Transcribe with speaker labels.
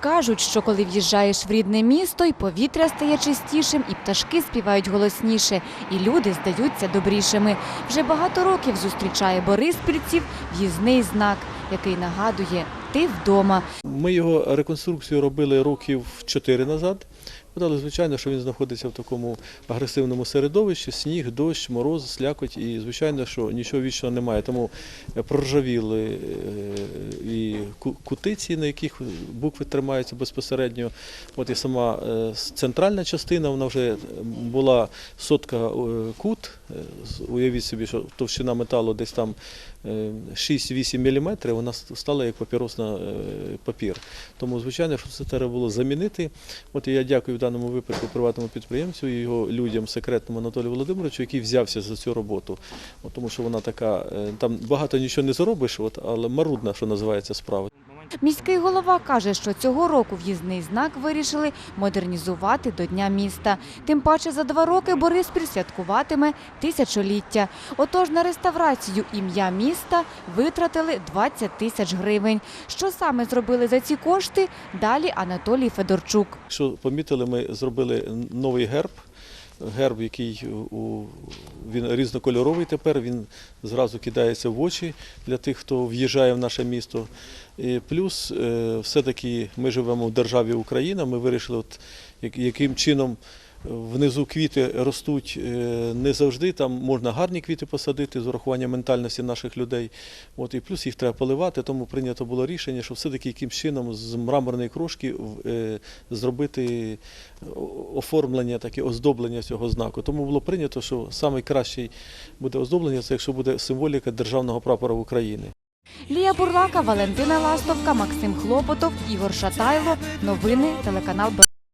Speaker 1: Кажуть, що коли в'їжджаєш в рідне місто, і повітря стає чистішим, і пташки співають голосніше, і люди здаються добрішими. Вже багато років зустрічає бориспільців в'їзний знак, який нагадує «ти вдома».
Speaker 2: Ми його реконструкцію робили років 4 назад. Але, звичайно, що він знаходиться в такому агресивному середовищі, сніг, дощ, мороз, слякоть, і звичайно, що нічого вічного немає. Тому проржавіли е, кутиці, на яких букви тримаються безпосередньо. От і сама е, центральна частина, вона вже була сотка е, кут. Е, Уявіть собі, що товщина металу десь там е, 6-8 мм, вона стала як папіросна папір. Тому, звичайно, що це треба було замінити. От і я дякую в даному випадку приватному підприємцю і його людям, секретному Анатолію Володимировичу, який взявся за цю роботу. От, тому що вона така, там багато нічого не заробиш, от, але марудна, що називається справа.
Speaker 1: Міський голова каже, що цього року в'їзний знак вирішили модернізувати до Дня міста. Тим паче за два роки Бориспіль святкуватиме тисячоліття. Отож на реставрацію ім'я міста витратили 20 тисяч гривень. Що саме зробили за ці кошти? Далі Анатолій Федорчук.
Speaker 2: Якщо помітили, ми зробили новий герб. Герб, який у, він різнокольоровий тепер, він зразу кидається в очі для тих, хто в'їжджає в наше місто. І плюс, е, все-таки ми живемо в державі Україна, ми вирішили, от, яким чином внизу квіти ростуть е, не завжди, там можна гарні квіти посадити з урахуванням ментальності наших людей. От, і плюс їх треба поливати, тому прийнято було рішення, що все-таки якимсь чином з мраморної крошки е, зробити оформлення, таке оздоблення цього знаку. Тому було прийнято, що найкращий буде оздоблення, це якщо буде символіка державного прапора України.
Speaker 1: Лія Бурлака, Валентина Ластовка, Максим Хлопотов, Ігор Шатайло. Новини телеканал Б.